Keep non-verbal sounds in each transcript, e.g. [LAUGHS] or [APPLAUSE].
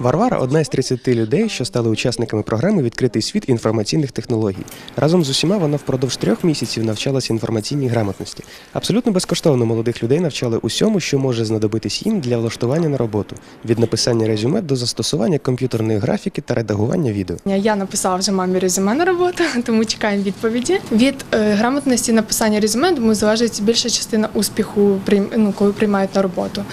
Варвара одна із 30 людей, що стали учасниками програми Відкритий світ інформаційних технологій. Разом з усіма вона впродовж трьох місяців навчалася інформаційній грамотності. Абсолютно безкоштовно молодих людей навчали усьому, що може знадобитись їм для влаштування на роботу від написання резюме до застосування комп'ютерної графіки та редагування відео. Я написала вже мамі резюме на роботу, [LAUGHS] тому чекаємо відповіді. Від е, грамотності написання резюме, думаю, залежить більша частина успіху, ну, коли приймають на роботу.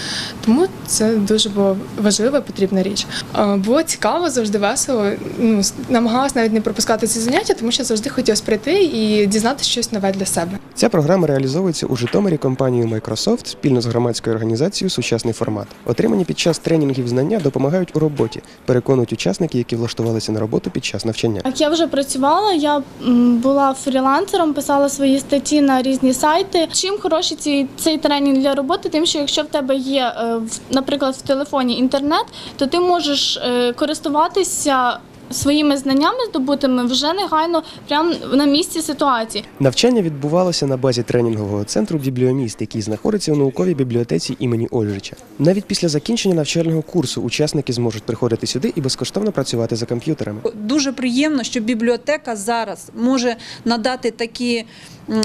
Тому це дуже було важлива, потрібна річ. Було цікаво, завжди весело. Ну, намагалась навіть не пропускати ці заняття, тому що завжди хотілося прийти і дізнатися щось нове для себе. Ця програма реалізовується у Житомирі компанією Microsoft спільно з громадською організацією Сучасний формат. Отримані під час тренінгів знання допомагають у роботі, переконують учасники, які влаштувалися на роботу під час навчання. Так, я вже працювала, я була фрілансером, писала свої статті на різні сайти. Чим хороший цей, цей тренінг для роботи, тим, що якщо в тебе є, е, наприклад, в телефоні інтернет, то ти можеш е, користуватися своїми знаннями здобутими вже негайно прямо на місці ситуації. Навчання відбувалося на базі тренінгового центру Бібліоміст, який знаходиться у науковій бібліотеці імені Ольжича. Навіть після закінчення навчального курсу учасники зможуть приходити сюди і безкоштовно працювати за комп'ютерами. Дуже приємно, що бібліотека зараз може надати такі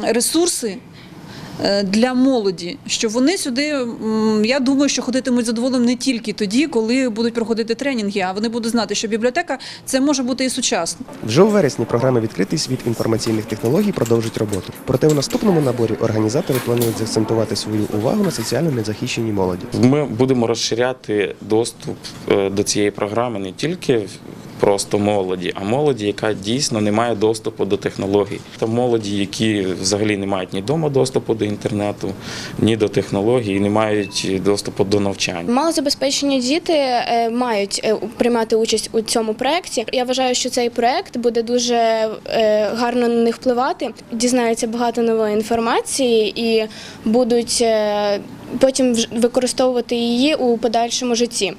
ресурси. Е, Для молоді, що вони сюди, я думаю, що ходитимуть задоволеним не тільки тоді, коли будуть проходити тренінги, а вони будуть знати, що бібліотека це може бути і сучасно. Вже у вересні програма Відкритий світ інформаційних технологій продовжить роботу. Проте у наступному наборі організатори планують заакцентувати свою увагу на соціально незахищеній молоді. Ми будемо розширяти доступ е, до цієї програми не тільки просто молоді, а молоді, яка дійсно не має доступу до технологій. Та молоді, які взагалі не мають ні вдома доступу до інтернету, ні до технологій, не мають доступу до навчання. Малозабезпечені діти е, мають е, приймати участь у цьому проєкті. Я вважаю, що цей проєкт буде дуже е, гарно на них впливати. Дізнаються багато нової інформації і будуть потім використовувати її у подальшому житті.